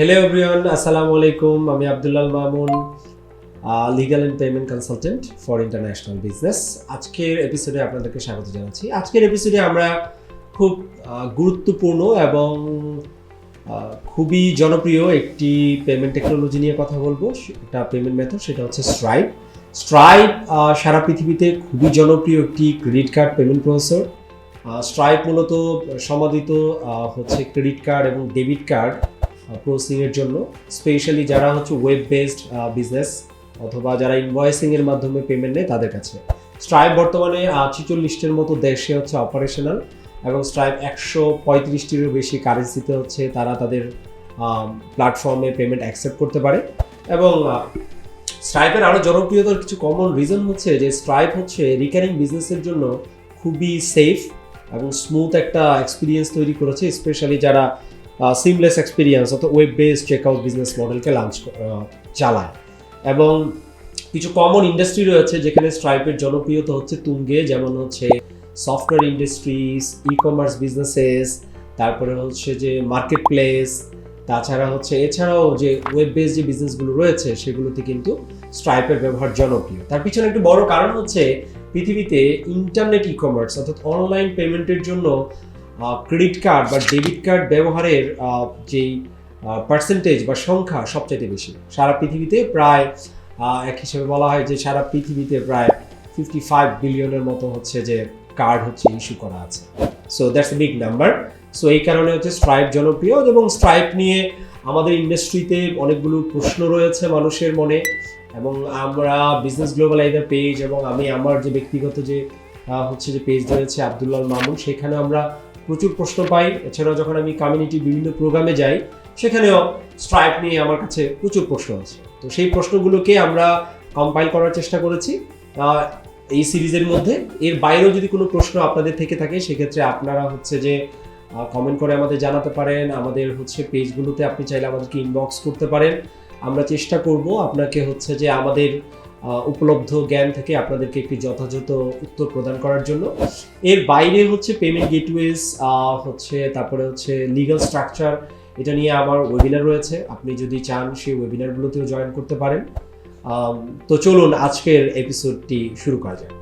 Hello everyone আসসালামু আলাইকুম আমি Abdullal Mamun legal and payment consultant for international business আজকের এপিসোডে আপনাদেরকে স্বাগত জানাচ্ছি। আজকের এপিসোডে আমরা খুব গুরুত্বপূর্ণ এবং খুবই জনপ্রিয় একটি পেমেন্ট টেকনোলজি নিয়ে কথা বলব। এটা পেমেন্ট মেথড সেটা হচ্ছে স্ট্রাইপ স্ট্রাইপ সারা পৃথিবীতে খুবই জনপ্রিয় একটি credit card payment processor Stripe মূলত সমাদিত হচ্ছে ক্রেডিট কার্ড এবং ডেবিট কার্ড প্রসেসিংয়ের জন্য, স্পেশালি যারা হচ্ছে ওয়েব বেসড বিজনেস অথবা যারা ইনভয়েসিংয়ের মাধ্যমে পেমেন্ট নেয় তাদের কাছে। স্ট্রাইপ বর্তমানে ছিচল্লিশটির মতো দেশে হচ্ছে অপারেশনাল এবং স্ট্রাইপ একশো পঁয়ত্রিশটিরও বেশি কারেন্সিতে হচ্ছে তারা তাদের প্ল্যাটফর্মে পেমেন্ট অ্যাকসেপ্ট করতে পারে। এবং স্ট্রাইপের আরও জনপ্রিয়তার কিছু কমন রিজন হচ্ছে যে স্ট্রাইপ হচ্ছে রিকারিং বিজনেসের জন্য খুবই সেফ এবং স্মুথ একটা এক্সপিরিয়েন্স তৈরি করেছে স্পেশালি যারা সিমলেস এক্সপিরিয়েন্স অর্থাৎ ওয়েব বেসড চেকআউট বিজনেস মডেলকে লঞ্চ চালায়। এবং কিছু কমন ইন্ডাস্ট্রি রয়েছে যেখানে স্ট্রাইপের জনপ্রিয়তা হচ্ছে তুঙ্গে, যেমন হচ্ছে software industries e commerce businesses তারপরে হচ্ছে যে মার্কেট প্লেস তাছাড়া হচ্ছে এছাড়াও যে ওয়েব বেস যে বিজনেসগুলো রয়েছে, সেগুলোতে কিন্তু স্ট্রাইপের ব্যবহার জনপ্রিয়। তার পিছনে একটি বড় কারণ হচ্ছে পৃথিবীতে ইন্টারনেট ই কমার্স অর্থাৎ অনলাইন পেমেন্টের জন্য ক্রেডিট কার্ড বা ডেবিট কার্ড ব্যবহারের যেই পার্সেন্টেজ বা সংখ্যা সবচাইতে বেশি। সারা পৃথিবীতে প্রায় এক হিসেবে বলা হয় যে সারা পৃথিবীতে প্রায় ফিফটি ফাইভ বিলিয়নের মতো হচ্ছে যে কার্ড হচ্ছে ইস্যু করা আছে। So that's big number so এই কারণে হচ্ছে স্ট্রাইপ জনপ্রিয় এবং স্ট্রাইপ নিয়ে আমাদের ইন্ডাস্ট্রিতে অনেকগুলো প্রশ্ন রয়েছে মানুষের মনে এবং আমরা বিজনেস গ্লোবালাইজার পেজ এবং আমি আমার যে ব্যক্তিগত যে হচ্ছে যে পেজ রয়েছে আবদুল্লাল মামুন, সেখানে আমরা প্রচুর প্রশ্ন পাই। এছাড়াও যখন আমি কমিউনিটি বিভিন্ন প্রোগ্রামে যাই, সেখানেও স্ট্রাইপ নিয়ে আমার কাছে প্রচুর প্রশ্ন আছে। তো সেই প্রশ্নগুলোকে আমরা কম্পাইল করার চেষ্টা করেছি। এই সিরিজের মধ্যে। এর বাইরেও যদি কোনো প্রশ্ন আপনাদের থেকে থাকে, সেক্ষেত্রে আপনারা হচ্ছে যে কমেন্ট করে আমাদের জানাতে পারেন। আমাদের হচ্ছে পেজগুলোতে আপনি চাইলে আমাদেরকে ইনবক্স করতে পারেন। আমরা চেষ্টা করব আপনাকে হচ্ছে যে আমাদের উপলব্ধ জ্ঞান থেকে আপনাদেরকে একটি যথাযথ উত্তর প্রদান করার জন্য। এর বাইরে হচ্ছে পেমেন্ট গেটওয়েজ হচ্ছে তারপরে হচ্ছে লিগাল স্ট্রাকচার এটা নিয়ে আমার ওয়েবিনার রয়েছে। আপনি যদি চান সেই ওয়েবিনারগুলোতেও জয়েন করতে পারেন। তো চলুন আজকের এপিসোডটি শুরু করা যাক।